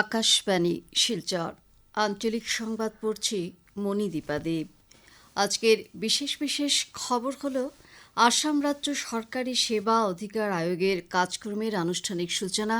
আকাশবাণী, শিলচর। আঞ্চলিক সংবাদ পড়ছি মণিদীপা দেব। আজকের বিশেষ বিশেষ খবর হল, আসাম রাজ্য সরকারি সেবা অধিকার আয়োগের কাজকর্মের আনুষ্ঠানিক সূচনা,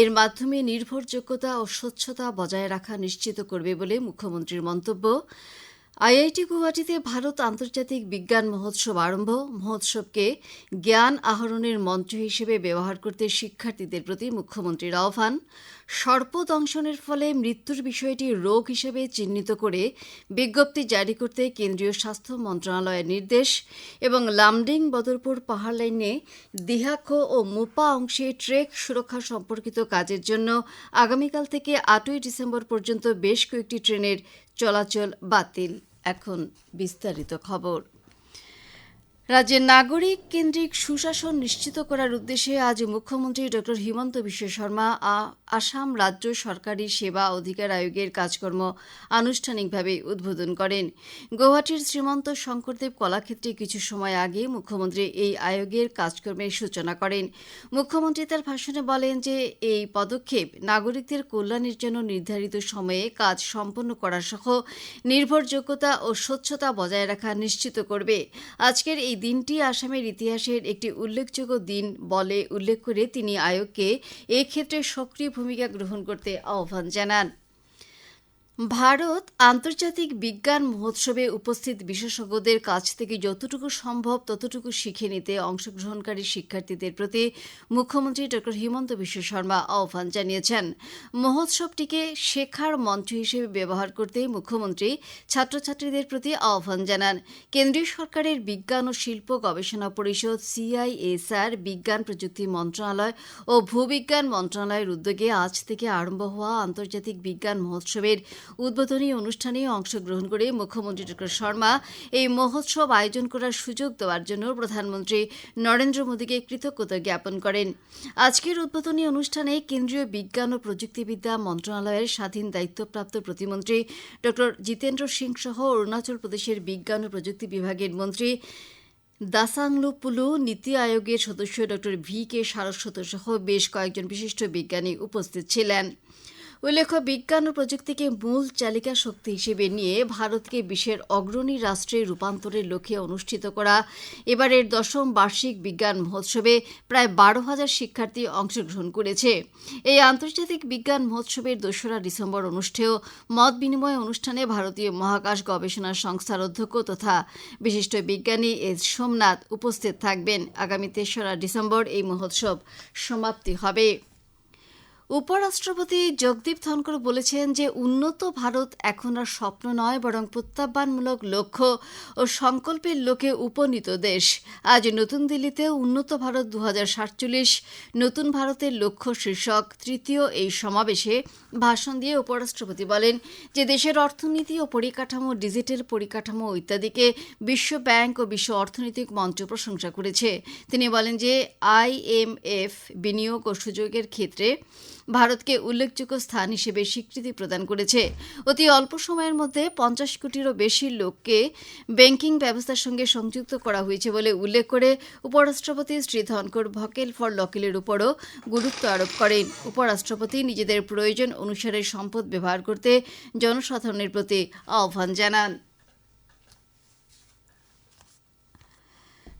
এর মাধ্যমে নির্ভরযোগ্যতা ও স্বচ্ছতা বজায় রাখা নিশ্চিত করবে বলে মুখ্যমন্ত্রীর মন্তব্য। আইআইটি গুয়াহাটিতে ভারত আন্তর্জাতিক বিজ্ঞান মহোৎসব আরম্ভ। মহোৎসবকে জ্ঞান আহরণের মঞ্চ হিসেবে ব্যবহার করতে শিক্ষার্থীদের প্রতি মুখ্যমন্ত্রীর আহ্বান। সর্পদংশনের ফলে মৃত্যুর বিষয়টি রোগ হিসেবে চিহ্নিত করে বিজ্ঞপ্তি জারি করতে কেন্দ্রীয় স্বাস্থ্য মন্ত্রণালয়ের নির্দেশ এবং লামডিং বদরপুর পাহাড় লাইনে দিহাখো ও মুপা অংশে ট্রেক সুরক্ষা সম্পর্কিত কাজের জন্য আগামীকাল থেকে আটই ডিসেম্বর পর্যন্ত বেশ কয়েকটি ট্রেনের চলাচল বাতিল, এখন বিস্তারিত খবর। রাজ্যের নাগরিক কেন্দ্রিক সুশাসন নিশ্চিত করার উদ্দেশ্যে আজ মুখ্যমন্ত্রী ড হিমন্ত বিশ্ব শর্মা আ- আসাম রাজ্য সরকারি সেবা অধিকার আয়োগের কাজকর্ম আনুষ্ঠানিকভাবে উদ্বোধন করেন। গৌহাটির শ্রীমন্ত শঙ্করদেব কলাক্ষেত্রে কিছু সময় আগে মুখ্যমন্ত্রী এই আয়োগের কাজকর্মের সূচনা করেন। মুখ্যমন্ত্রী তার ভাষণে বলেন যে, এই পদক্ষেপ নাগরিকদের কল্যাণের জন্য নির্ধারিত সময়ে কাজ সম্পন্ন করা সহ নির্ভরযোগ্যতা ও স্বচ্ছতা বজায় রাখা নিশ্চিত করবে। আজকের এই দিনটি আসামের ইতিহাসের একটি উল্লেখযোগ্য দিন বলে উল্লেখ করে তিনি আয়োগকে এক্ষেত্রে সক্রিয় ভূমিকা গ্রহণ করতে আহ্বান জানান। ভারত আন্তর্জাতিক বিজ্ঞান মহোৎসবে উপস্থিত বিশেষজ্ঞদের কাছ থেকে যতটুকু সম্ভব, ততটুকু শিখে নিতে অংশগ্রহণকারী শিক্ষার্থীদের প্রতি মুখ্যমন্ত্রী ড হিমন্ত বিশ্ব শর্মা আহ্বান জানিয়েছেন। মহোৎসবটিকে শেখার মঞ্চ হিসেবে ব্যবহার করতে মুখ্যমন্ত্রী ছাত্রছাত্রীদের প্রতি আহ্বান জানান। কেন্দ্রীয় সরকারের বিজ্ঞান ও শিল্প গবেষণা পরিষদ সিআইএসআর বিজ্ঞান প্রযুক্তি মন্ত্রণালয় ও ভূবিজ্ঞান মন্ত্রণালয়ের উদ্যোগে আজ থেকে আরম্ভ হওয়া আন্তর্জাতিক বিজ্ঞান মহোৎসবের উদ্বোধনী অনুষ্ঠানে অংশগ্রহণ করে মুখ্যমন্ত্রী ড শর্মা এই মহোৎসব আয়োজন করার সুযোগ দেওয়ার জন্য প্রধানমন্ত্রী নরেন্দ্র মোদীকে কৃতজ্ঞতা জ্ঞাপন করেন। আজকের উদ্বোধনী অনুষ্ঠানে কেন্দ্রীয় বিজ্ঞান ও প্রযুক্তিবিদ্যা মন্ত্রণালয়ের স্বাধীন দায়িত্বপ্রাপ্ত প্রতিমন্ত্রী ড জিতেন্দ্র সিং সহ অরুণাচল প্রদেশের বিজ্ঞান ও প্রযুক্তি বিভাগের মন্ত্রী দাসাংলুপুলু, নীতি আয়োগের সদস্য ড ভি কে সারস্বত সহ বেশ কয়েকজন বিশিষ্ট বিজ্ঞানী উপস্থিত ছিলেন। উল্লেখ্য, বিজ্ঞান ও প্রযুক্তিকে মূল চালিকা শক্তি হিসেবে নিয়ে ভারতকে বিশ্বের অগ্রণী রাষ্ট্রে রূপান্তরের লক্ষ্যে অনুষ্ঠিত করা এবারের দশম বার্ষিক বিজ্ঞান মহোৎসবে প্রায় বারো হাজার শিক্ষার্থী অংশগ্রহণ করেছে। এই আন্তর্জাতিক বিজ্ঞান মহোৎসবের দোসরা ডিসেম্বর অনুষ্ঠেয় মত বিনিময় অনুষ্ঠানে ভারতীয় মহাকাশ গবেষণা সংস্থার অধ্যক্ষ তথা বিশিষ্ট বিজ্ঞানী এস সোমনাথ উপস্থিত থাকবেন। আগামী তেসরা ডিসেম্বর এই মহোৎসব সমাপ্তি হবে। উপরাষ্ট্রপতি জগদীপ ধনকর বলেছেন যে উন্নত ভারত এখন আর স্বপ্ন নয়, বরং প্রত্যাহ্বানমূলক লক্ষ্য ও সংকল্পের লোকে উপনীত দেশ। আজ নতুন দিল্লিতে উন্নত ভারত দু হাজার সাতচল্লিশ, নতুন ভারতের লক্ষ্য শীর্ষক তৃতীয় এই সমাবেশে ভাষণ দিয়ে উপরাষ্ট্রপতি বলেন যে দেশের অর্থনীতি ও পরিকাঠামো, ডিজিটাল পরিকাঠামো ইত্যাদিকে বিশ্ব ব্যাংক ও বিশ্ব অর্থনৈতিক মঞ্চ প্রশংসা করেছে। তিনি বলেন যে আইএমএফ বিনিয়োগ ও সুযোগের ক্ষেত্রে ভারতকে উল্লেখযোগ্য স্থান হিসেবে স্বীকৃতি প্রদান করেছে। অতি অল্প সময়ের মধ্যে পঞ্চাশ কোটিরও বেশি লোককে ব্যাংকিং ব্যবস্থার সঙ্গে সংযুক্ত করা হয়েছে বলে উল্লেখ করে উপরাষ্ট্রপতি শ্রী ধনকর ভকেল ফর লকেলের উপরও গুরুত্ব আরোপ করেন। উপরাষ্ট্রপতি নিজেদের প্রয়োজন অনুসারে সম্পদ ব্যবহার করতে জনসাধারণের প্রতি আহ্বান জানান।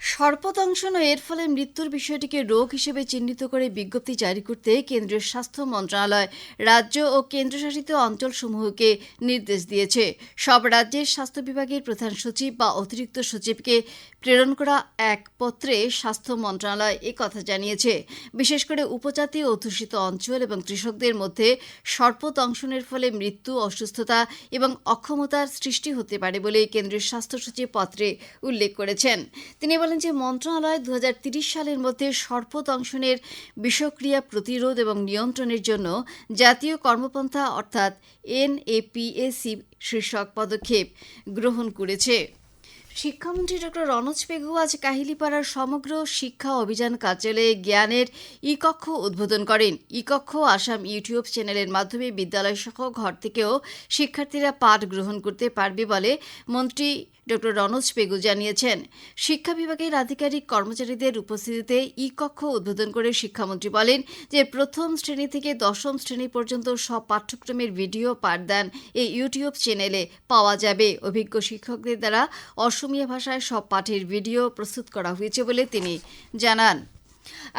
সর্পদংশন ও এর ফলে মৃত্যুর বিষয়টিকে রোগ হিসেবে চিহ্নিত করে বিজ্ঞপ্তি জারি করতে কেন্দ্রীয় স্বাস্থ্য মন্ত্রণালয়, রাজ্য ও কেন্দ্রশাসিত অঞ্চলসমূহকে নির্দেশ দিয়েছে। সব রাজ্যের স্বাস্থ্য বিভাগের প্রধান সচিব বা অতিরিক্ত সচিবকে প্রেরণ করা এক পত্রে স্বাস্থ্য মন্ত্রণালয় কথা জানিয়েছে। বিশেষ করে উপজাতি অধ্যুষিত অঞ্চল এবং কৃষকদের মধ্যে সর্পদংশনের ফলে মৃত্যু, অসুস্থতা এবং অক্ষমতার সৃষ্টি হতে পারে বলে কেন্দ্রীয় স্বাস্থ্য সচিব পত্রে উল্লেখ করেছেন। তিনি বলেন যে মন্ত্রণালয় দু সালের মধ্যে সর্পদংশনের বিষক্রিয়া প্রতিরোধ এবং নিয়ন্ত্রণের জন্য জাতীয় কর্মপন্থা অর্থাৎ এনএপিএসি শীর্ষক পদক্ষেপ গ্রহণ করেছে। শিক্ষামন্ত্রী ডক্টর রনজ পেগু আজ কাহিলিপাড়ার সমগ্র শিক্ষা অভিযান কার্যালয়ে জ্ঞানের ই কক্ষ উদ্বোধন করেন। ই কক্ষ আসাম ইউটিউব চ্যানেলের মাধ্যমে বিদ্যালয় সহ ঘর থেকেও শিক্ষার্থীরা পাঠ গ্রহণ করতে পারবে বলে মন্ত্রী ডক্টর রনজ পেগু জানিয়েছেন, শিক্ষা বিভাগের আধিকারিক কর্মচারীদের উপস্থিতিতে ই কক্ষ উদ্বোধন করে শিক্ষামন্ত্রী বলেন যে প্রথম শ্রেণি থেকে দশম শ্রেণি পর্যন্ত সব পাঠ্যক্রমের ভিডিও পাঠদান এই ইউটিউব চ্যানেলে পাওয়া যাবে। অভিজ্ঞ শিক্ষকদের দ্বারা অসমীয়া ভাষায় সব পাঠের ভিডিও প্রস্তুত করা হয়েছে বলে তিনি জানান।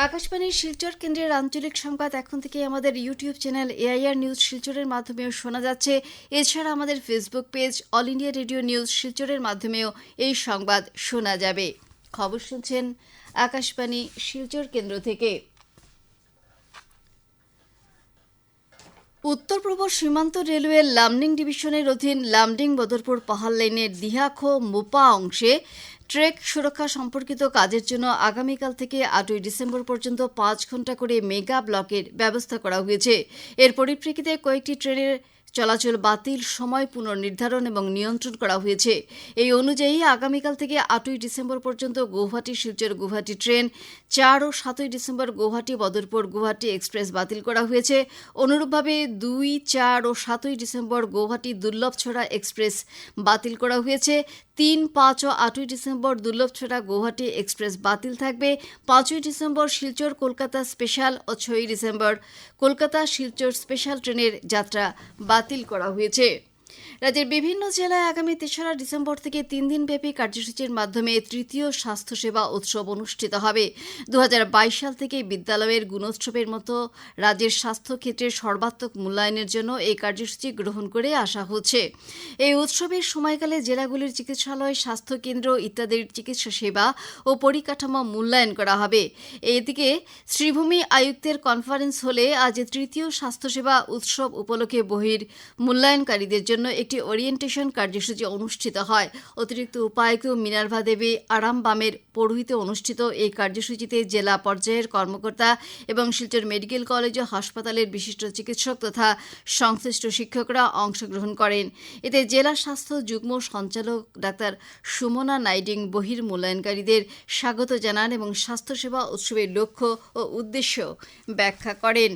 আকাশবাণীর শিলচর কেন্দ্রের আঞ্চলিক সংবাদ এখন থেকে আমাদের ইউটিউব চ্যানেল এআইআর নিউজ শিলচরের মাধ্যমেও শোনা যাচ্ছে। এছাড়া আমাদের Facebook page All India Radio news শিলচরের মাধ্যমেও এই সংবাদ শোনা যাবে। খবর শুনছেন আকাশবাণী শিলচর কেন্দ্র থেকে। উত্তর পূর্ব সীমান্ত রেলওয়ের লামডিং ডিভিশনের অধীন লামডিং বদরপুর পাহাড় লাইনের দিহাখো মোপা অংশে ট্রেক সুরক্ষা সম্পর্কিত কাজের জন্য আগামীকাল থেকে আটই ডিসেম্বর পর্যন্ত পাঁচ ঘণ্টা করে মেগা ব্লকের ব্যবস্থা করা হয়েছে। এর পরিপ্রেক্ষিতে কয়েকটি ট্রেনের চলাচল বাতিল, সময় পুনর্নির্ধারণ এবং নিয়ন্ত্রণ করা হয়েছে। এই অনুযায়ী আগামীকাল থেকে আটই ডিসেম্বর পর্যন্ত গৌহাটি শিলচর, গুয়াহাটি ট্রেন, চার ও সাতই ডিসেম্বর গৌহাটি বদরপুর, গুয়াহাটি এক্সপ্রেস বাতিল করা হয়েছে। অনুরূপভাবে দুই, চার ও সাতই ডিসেম্বর গৌহাটি দুর্লভছড়া এক্সপ্রেস বাতিল করা হয়েছে। তিন, পাঁচ ও আটই ডিসেম্বর দুর্লভছড়া গৌহাটি এক্সপ্রেস বাতিল থাকবে। পাঁচই ডিসেম্বর শিলচর, কলকাতা স্পেশাল ও ছয়ই ডিসেম্বর কলকাতা, শিলচর স্পেশাল ট্রেনের যাত্রা বাতিল করা হয়েছে। রাজ্যের বিভিন্ন জেলায় আগামী তেসরা ডিসেম্বর থেকে তিন দিনব্যাপী কার্যসূচির মাধ্যমে তৃতীয় স্বাস্থ্যসেবা উৎসব অনুষ্ঠিত হবে। দু হাজার বাইশ সাল থেকে বিদ্যালয়ের গুণোৎসবের মতো রাজ্যের স্বাস্থ্য ক্ষেত্রের সর্বাত্মক মূল্যায়নের জন্য এই কার্যসূচি গ্রহণ করে আসা হচ্ছে। এই উৎসবের সময়কালে জেলাগুলির চিকিৎসালয়, স্বাস্থ্যকেন্দ্র ইত্যাদির চিকিৎসা সেবা ও পরিকাঠামো মূল্যায়ন করা হবে। এদিকে শ্রীভূমি আয়ুক্তের কনফারেন্স হলে আজ তৃতীয় স্বাস্থ্যসেবা উৎসব উপলক্ষে বহির মূল্যায়নকারীদের জন্য একটি ওরিয়েন্টেশন কার্যসূচি অনুষ্ঠিত হয়। অতিরিক্ত উপায়ুক্ত মিনার্ভা দেবী আরামবামের পৌরোহিতে অনুষ্ঠিত এই কার্যসূচিতে জেলা পর্যায়ের কর্মকর্তা এবং শিলচর মেডিকেল কলেজ ও হাসপাতালের বিশিষ্ট চিকিৎসক তথা সংশ্লিষ্ট শিক্ষকরা অংশগ্রহণ করেন। এতে জেলা স্বাস্থ্য যুগ্ম সঞ্চালক ডাক্তার সুমনা নাইডিং বহির মূল্যায়নকারীদের স্বাগত জানান এবং স্বাস্থ্যসেবা উৎসবের লক্ষ্য ও উদ্দেশ্য ব্যাখ্যা করেন।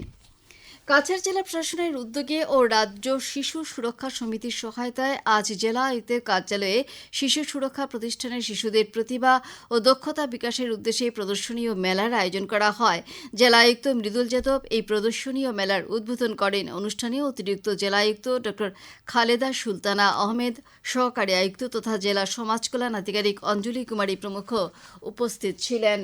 কাছাড় জেলা প্রশাসনের উদ্যোগে ও রাজ্য শিশু সুরক্ষা সমিতির সহায়তায় আজ জেলা আয়ুক্তের কার্যালয়ে শিশু সুরক্ষা প্রতিষ্ঠানের শিশুদের প্রতিভা ও দক্ষতা বিকাশের উদ্দেশ্যে প্রদর্শনী ও মেলার আয়োজন করা হয়। জেলা আয়ুক্ত মৃদুল যাদব এই প্রদর্শনী ও মেলার উদ্বোধন করেন। অনুষ্ঠানে অতিরিক্ত জেলা আয়ুক্ত ড খালেদা সুলতানা আহমেদ, সহকারী আয়ুক্ত তথা জেলা সমাজ কল্যাণ আধিকারিক অঞ্জলি কুমারী প্রমুখ উপস্থিত ছিলেন।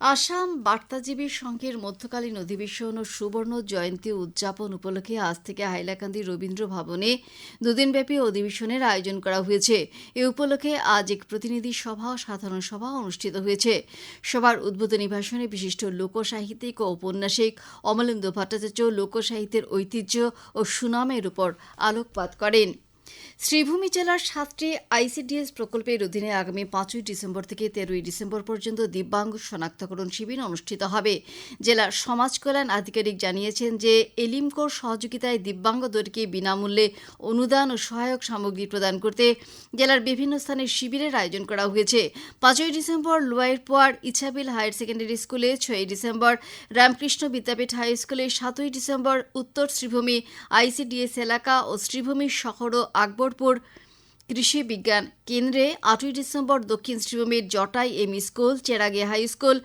আসাম বার্তাজীবী সংঘের মধ্যকালীন অধিবেশন ও সুবর্ণ জয়ন্তী উদযাপন উপলক্ষে আজ থেকে হাইলাকান্দি রবীন্দ্র ভবনে দুদিনব্যাপী অধিবেশনের আয়োজন করা হয়েছে। এ উপলক্ষে আজ এক প্রতিনিধি সভা ও সাধারণ সভা অনুষ্ঠিত হয়েছে। সভার উদ্বোধনী ভাষণে বিশিষ্ট লোকসাহিত্যিক ও ঔপন্যাসিক অমলেন্দু ভট্টাচার্য লোকসাহিত্যের ঐতিহ্য ও সুনামের উপর আলোকপাত করেন। শ্রীভূমি জেলার সাতটি আইসিডিএস প্রকল্পের অধীনে আগামী পাঁচই ডিসেম্বর থেকে তেরোই ডিসেম্বর পর্যন্ত দিব্যাঙ্গ শনাক্তকরণ শিবির অনুষ্ঠিত হবে। জেলার সমাজ কল্যাণ আধিকারিক জানিয়েছেন যে, এলিমকোর সহযোগিতায় দিব্যাঙ্গদেরকে বিনামূল্যে অনুদান ও সহায়ক সামগ্রী প্রদান করতে জেলার বিভিন্ন স্থানে শিবিরের আয়োজন করা হয়েছে। পাঁচই December Lowairpoa Ichabil higher secondary স্কুলে, ছয়ই ডিসেম্বর রামকৃষ্ণ বিদ্যাপীঠ হাই স্কুলে, সাতই ডিসেম্বর উত্তর শ্রীভূমি আইসিডিএস এলাকা ও শ্রীভূমি শহর ও আকবরপুর কৃষি বিজ্ঞান কেন্দ্রে আটই ডিসেম্বর দক্ষিণ শ্রীভূমির জটাই এম স্কুল, চেরাগে হাই স্কুল,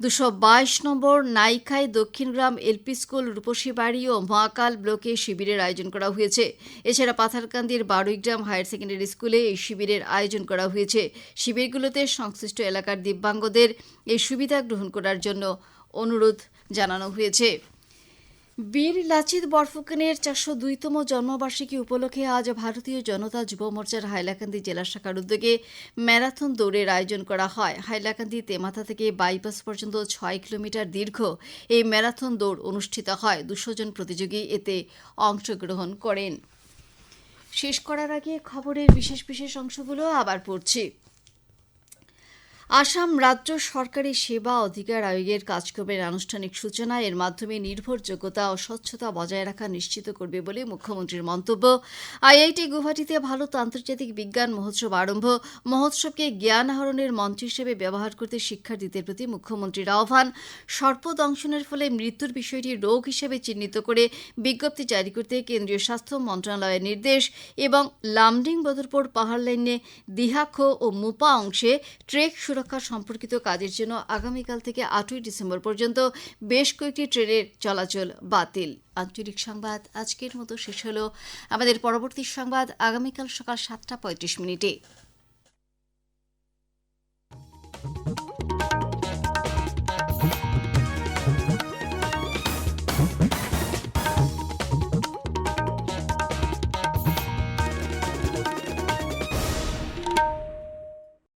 দুশো বাইশ নম্বর নাইখাই দক্ষিণগ্রাম এলপি স্কুল, রূপসী বাড়ি ও মহাকাল ব্লকে শিবিরের আয়োজন করা হয়েছে। এছাড়া পাথারকান্দির বারুইগ্রাম হায়ার সেকেন্ডারি স্কুলে এই শিবিরের আয়োজন করা হয়েছে। শিবিরগুলোতে সংশ্লিষ্ট এলাকার দিব্যাঙ্গদের এই সুবিধা গ্রহণ করার জন্য অনুরোধ জানানো হয়েছে। বীর লাচিত বরফুকনের চারশো দুইতম জন্মবার্ষিকী উপলক্ষে আজ ভারতীয় জনতা যুব মোর্চার হাইলাকান্দি জেলা শাখার উদ্যোগে ম্যারাথন দৌড়ের আয়োজন করা হয়। হাইলাকান্দি তেমাথা থেকে বাইপাস পর্যন্ত ছয় কিলোমিটার দীর্ঘ এই ম্যারাথন দৌড় অনুষ্ঠিত হয়। দুশো জন প্রতিযোগী এতে অংশগ্রহণ করেন। শেষ করার আগে খবরের বিশেষ বিশেষ অংশগুলো আবার পড়ছি। আসাম রাজ্য সরকারি সেবা অধিকার আয়োগের কাজকর্মের আনুষ্ঠানিক সূচনা এর মাধ্যমে নির্ভরযোগ্যতা ও স্বচ্ছতা বজায় রাখা নিশ্চিত করবে বলে মুখ্যমন্ত্রীর মন্তব্য। আইআইটি গুয়াহাটিতে ভারত আন্তর্জাতিক বিজ্ঞান মহোৎসব আরম্ভ। মহোৎসবকে জ্ঞান আহরণের মঞ্চ হিসেবে ব্যবহার করতে শিক্ষার্থীদের প্রতি মুখ্যমন্ত্রীর আহ্বান। সর্পদংশনের ফলে মৃত্যুর বিষয়টি রোগ হিসেবে চিহ্নিত করে বিজ্ঞপ্তি জারি করতে কেন্দ্রীয় স্বাস্থ্য মন্ত্রণালয়ের নির্দেশ এবং লামডিং বদরপুর পাহাড় লাইনে দিহাখো ও মুপা অংশে ট্রেক সুরক্ষা সম্পর্কিত কাজের জন্য আগামীকাল থেকে আটই ডিসেম্বর পর্যন্ত বেশ কয়েকটি ট্রেনের চলাচল বাতিল। আঞ্চলিক সংবাদ আজকের মতো শেষ হল। আমাদের পরবর্তী সংবাদ আগামীকাল সকাল সাতটা পঁয়ত্রিশ মিনিটে।